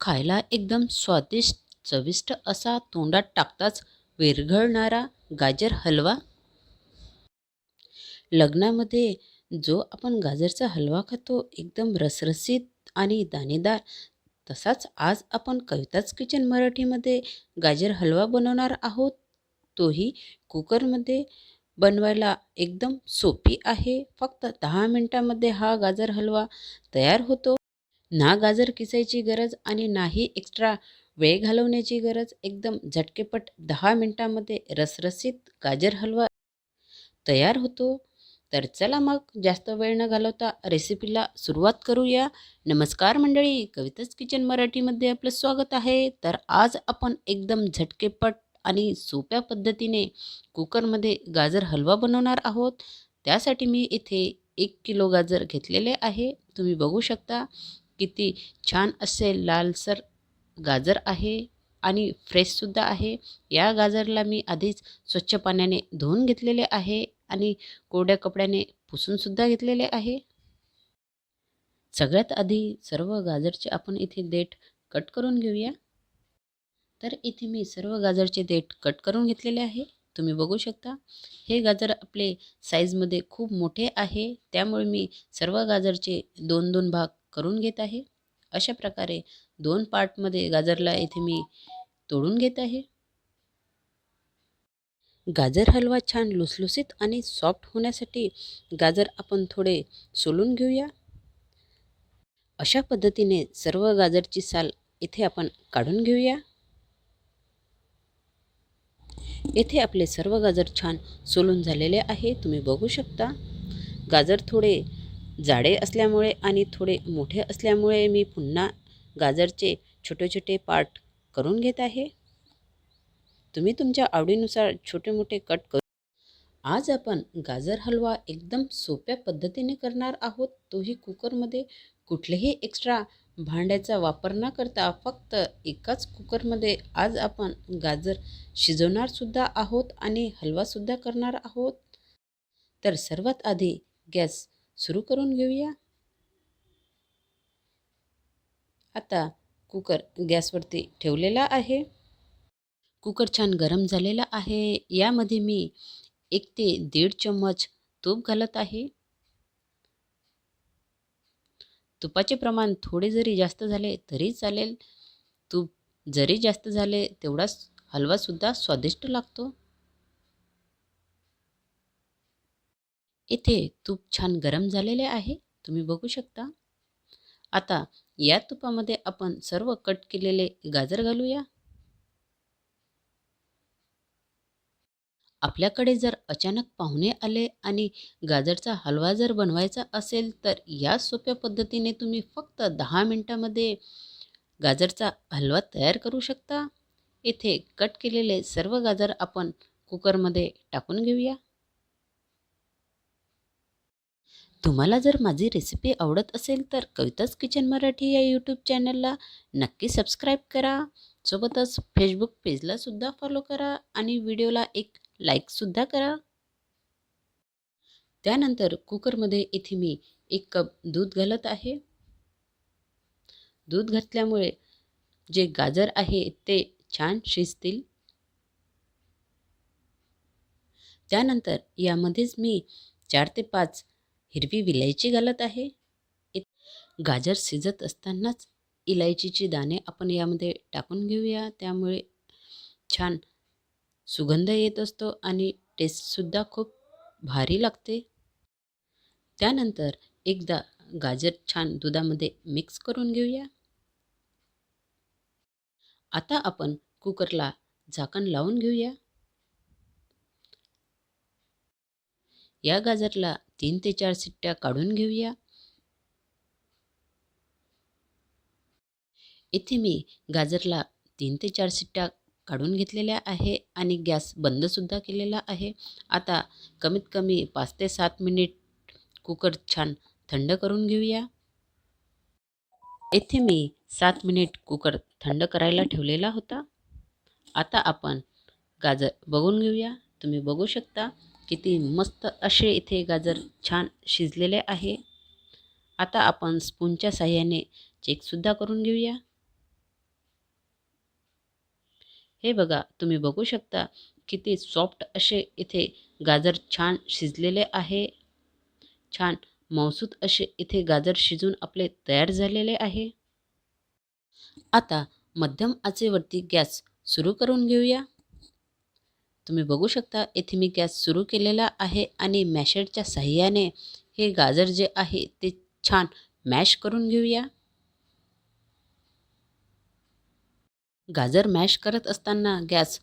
खायला एकदम स्वादिष्ट चविष्ट असा तोंडात टाकताच विरघळणारा गाजर हलवा? लग्नामध्ये जो आपण गाजरचा हलवा खातो एकदम रसरसीत आणि दाणेदार तसाच आज आपण कविताच किचन मराठीमध्ये गाजर हलवा बनवणार आहोत. तोही कुकरमध्ये बनवायला एकदम सोपी आहे. फक्त दहा मिनटामध्ये हा गाजर हलवा तयार होतो. ना गाजर किसायची गरज आणि नाही एक्स्ट्रा वेळ घालवण्याची गरज एकदम झटकेपट दहा मिनटामध्ये रसरसीत गाजर हलवा तयार होतो. तर चला मग जास्त वेळ न घालवता रेसिपीला सुरुवात करूया. नमस्कार मंडळी कविताच किचन मराठीमध्ये आपलं स्वागत आहे. तर आज आपण एकदम झटकेपट आणि सोप्या पद्धतीने कुकरमध्ये गाजर हलवा बनवणार आहोत. त्यासाठी मी इथे एक किलो गाजर घेतलेले आहे. तुम्ही बघू शकता. किती छान असे लालसर गाजर आहे आणि फ्रेशसुद्धा आहे. या गाजरला मी आधीच स्वच्छ पाण्याने धुवून घेतलेले आहे आणि कोरड्या कपड्याने पुसूनसुद्धा घेतलेले आहे. सगळ्यात आधी सर्व गाजरचे आपण इथे देठ कट करून घेऊया. तर इथे मी सर्व गाजरचे देठ कट करून घेतलेले आहे. तुम्ही बघू शकता हे गाजर आपले साईजमध्ये खूप मोठे आहे. त्यामुळे मी सर्व गाजरचे दोन दोन भाग करून घेत आहे? अशा प्रकारे दोन पार्टमध्ये गाजरला इथे मी तोडून घेत आहे. गाजर हलवा छान लुसलुसीत आणि सॉफ्ट होण्यासाठी गाजर आपण थोडे सोलून घेऊया. अशा पद्धतीने सर्व गाजरची साल इथे आपण काढून घेऊया. येथे आपले सर्व गाजर छान सोलून झालेले आहे. तुम्ही बघू शकता. गाजर थोडे जाडे असल्यामुळे आणि थोडे मोठे असल्यामुळे मी पुन्हा गाजरचे छोटे छोटे पार्ट करून घेत आहे. तुम्ही तुमच्या आवडीनुसार छोटे मोठे कट करू आज आपण गाजर हलवा एकदम सोप्या पद्धतीने करणार आहोत. तोही कुकरमध्ये कुठलेही एक्स्ट्रा भांड्याचा वापर न करता फक्त एकाच कुकरमध्ये आज आपण गाजर शिजवणारसुद्धा आहोत आणि हलवासुद्धा करणार आहोत. तर सर्वात आधी गॅस सुरू करून घेऊया. आता कुकर गॅसवरती ठेवलेला आहे. कुकर छान गरम झालेला आहे. यामध्ये मी एक ते दीड चम्मच तूप घालत आहे. तुपाचे प्रमाण थोडे जरी जास्त झाले तरी चालेल. तूप जरी जास्त झाले तेवढाच हलवासुद्धा स्वादिष्ट लागतो. इथे तूप छान गरम झालेले आहे तुम्ही बघू शकता. आता या तुपामध्ये आपण सर्व कट केलेले गाजर घालूया. आपल्याकडे जर अचानक पाहुणे आले आणि गाजरचा हलवा जर बनवायचा असेल तर या सोप्या पद्धतीने तुम्ही फक्त दहा मिनटामध्ये गाजरचा हलवा तयार करू शकता. इथे कट केलेले सर्व गाजर आपण कुकरमध्ये टाकून घेऊया. तुम्हाला जर माझी रेसिपी आवडत असेल तर कविताच किचन मराठी या यूट्यूब चॅनलला नक्की सबस्क्राईब करा. सोबतच फेसबुक पेजलासुद्धा फॉलो करा आणि व्हिडिओला एक लाईकसुद्धा करा. त्यानंतर कुकरमध्ये इथे मी एक कप दूध घालत आहे. दूध घातल्यामुळे जे गाजर आहे ते छान शिजतील. त्यानंतर यामध्येच मी चार ते पाच हिरवी विलायची घालत आहे. गाजर शिजत असतानाच इलायचीचे दाणे आपण यामध्ये टाकून घेऊया. त्यामुळे छान सुगंध येत असतो आणि टेस्टसुद्धा खूप भारी लागते. त्यानंतर एकदा गाजर छान दुधामध्ये मिक्स करून घेऊया. आता आपण कुकरला झाकण लावून घेऊया. या गाजरला तीन ते चार सिट्ट्या काढून घेऊया. इथे मी गाजरला तीन ते चार सिट्ट्या काढून घेतलेल्या आहे आणि गॅस बंदसुद्धा केलेला आहे. आता कमीत कमी पाच ते सात मिनिट कुकर छान थंड करून घेऊया. येथे मी सात मिनिट कुकर थंड करायला ठेवलेला होता. आता आपण गाजर बघून घेऊया. तुम्ही बघू शकता किती मस्त असे इथे गाजर छान शिजलेले आहे. आता आपण स्पूनच्या साह्याने चेकसुद्धा करून घेऊया. हे बघा तुम्ही बघू शकता किती सॉफ्ट असे इथे गाजर छान शिजलेले आहे. छान मौसूद असे इथे गाजर शिजून आपले तयार झालेले आहे. आता मध्यम आचेवरती गॅस सुरू करून घेऊया. तुम्ही बघू शकता येथे मी गॅस सुरू केलेला आहे आणि मॅशरच्या साह्याने हे गाजर जे आहे ते छान मॅश करून घेऊया. गाजर मॅश करत असताना गॅस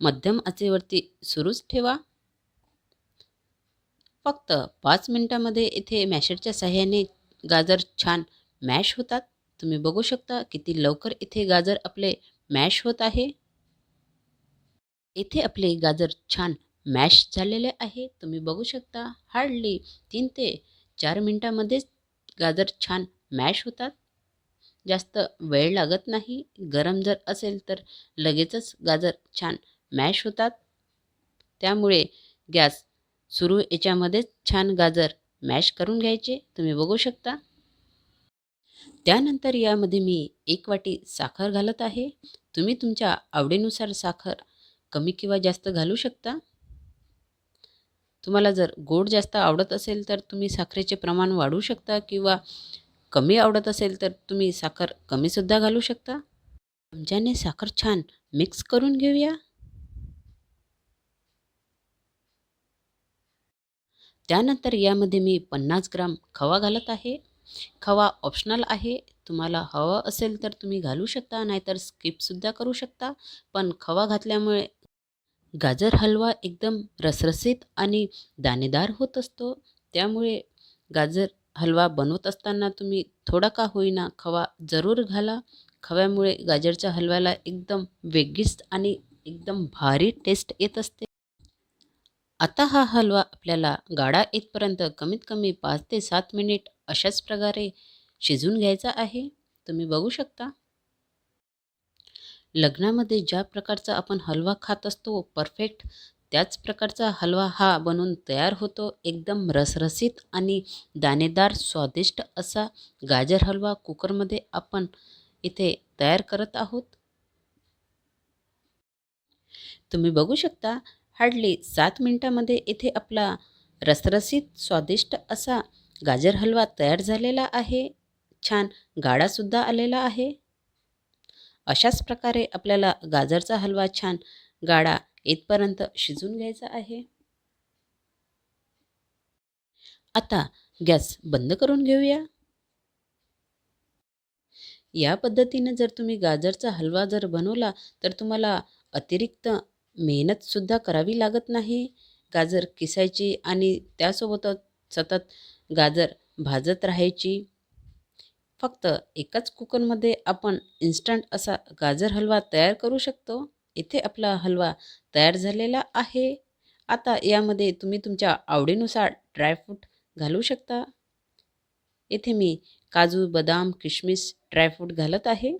मध्यम आचेवरती सुरूच ठेवा. फक्त पाच मिनटामध्ये इथे मॅशरच्या साह्याने गाजर छान मॅश होतात. तुम्ही बघू शकता किती लवकर इथे गाजर आपले मॅश होत आहे. इथे आपले गाजर छान मॅश झालेले आहे. तुम्ही बघू शकता हार्डली तीन ते चार मिनटामध्येच गाजर छान मॅश होतात. जास्त वेळ लागत नाही. गरम जर असेल तर लगेचच गाजर छान मॅश होतात. त्यामुळे गॅस सुरू याच्यामध्येच छान गाजर मॅश करून घ्यायचे. तुम्ही बघू शकता. त्यानंतर यामध्ये मी एक वाटी साखर घालत आहे. तुम्ही तुमच्या आवडीनुसार साखर कमी किंवा जास्त घालू शकता? तुम्हाला जर गोड जास्त आवडत असेल तर तुम्ही साखरेचे प्रमाण वाढवू शकता किंवा कमी आवडत असेल तर तुम्ही साखर कमीसुद्धा घालू शकता? चमच्याने साखर छान मिक्स करून घेऊया. त्यानंतर यामध्ये मी पन्नास ग्राम खवा घालत आहे. खवा ऑप्शनल आहे. तुम्हाला हवं असेल तर तुम्ही घालू शकता नाहीतर स्किपसुद्धा करू शकता. पण खवा घातल्यामुळे गाजर हलवा एकदम रसरसीत आणि दाणेदार होत असतो. त्यामुळे गाजर हलवा बनवत असताना तुम्ही थोडा का होईना खवा जरूर घाला. खव्यामुळे गाजरच्या हलव्याला एकदम वेगळीच आणि एकदम भारी टेस्ट येत असते. आता हा हलवा आपल्याला गाडा येतपर्यंत कमीत कमी पाच ते सात मिनिट अशाच प्रकारे शिजून घ्यायचा आहे. तुम्ही बघू शकता. लग्नामध्ये ज्या प्रकारचा आपण हलवा खात असतो परफेक्ट त्याच प्रकारचा हलवा हा बनून तयार होतो. एकदम रसरसीत आणि दाणेदार स्वादिष्ट असा गाजर हलवा कुकरमध्ये आपण इथे तयार करत आहोत. तुम्ही बघू शकता हार्डली सात मिनटामध्ये इथे आपला रसरसीत स्वादिष्ट असा गाजर हलवा तयार झालेला आहे. छान गाडासुद्धा आलेला आहे. अशाच प्रकारे आपल्याला गाजरचा हलवा छान गाडा इथपर्यंत शिजून घ्यायचा आहे. आता गॅस बंद करून घेऊया. या पद्धतीने जर तुम्ही गाजरचा हलवा जर बनवला तर तुम्हाला अतिरिक्त मेहनतसुद्धा करावी लागत नाही. गाजर किसायची आणि त्यासोबतच सतत गाजर भाजत राहायची. फक्त एकाच कुकरमध्ये आपण इन्स्टंट असा गाजर हलवा तयार करू शकतो? इथे आपला हलवा तयार झालेला आहे. आता यामध्ये तुम्ही तुमच्या आवडीनुसार ड्रायफ्रूट घालू शकता. इथे मी काजू बदाम किशमिश ड्रायफ्रूट घालत आहे.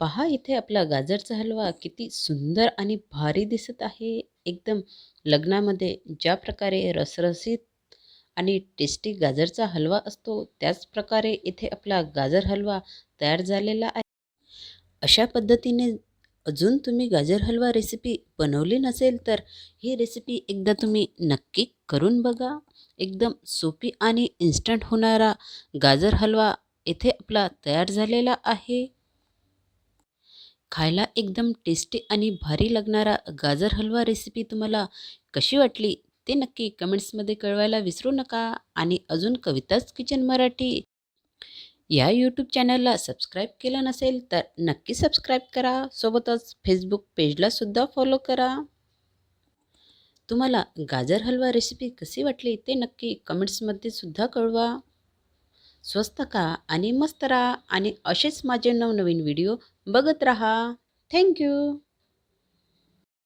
पहा इथे आपला गाजरचा हलवा किती सुंदर आणि भारी दिसत आहे. एकदम लग्नामध्ये ज्या प्रकारे रसरसीत आणि टेस्टी गाजरचा हलवा असतो त्याच प्रकारे इथे आपला गाजर हलवा तयार झालेला आहे. अशा पद्धतीने अजून तुम्ही गाजर हलवा रेसिपी बनवली नसेल तर ही रेसिपी एकदा तुम्ही नक्की करून बघा. एकदम सोपी आणि इन्स्टंट होणारा गाजर हलवा इथे आपला तयार झालेला आहे. खायला एकदम टेस्टी आणि भारी लागणारा गाजर हलवा रेसिपी तुम्हाला कशी वाटली ते नक्की कमेंट्समध्ये कळवायला विसरू नका. आणि अजून कविताच किचन मराठी या यूट्यूब चॅनलला सबस्क्राईब केलं नसेल तर नक्की सबस्क्राईब करा. सोबतच फेसबुक पेजलासुद्धा फॉलो करा. तुम्हाला गाजर हलवा रेसिपी कशी वाटली ते नक्की कमेंट्समध्ये सुद्धा कळवा. स्वस्त का आणि मस्त राहा. आणि असेच माझे नवनवीन व्हिडिओ बघत राहा. थँक्यू